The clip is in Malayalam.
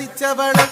രസിച്ചവളെ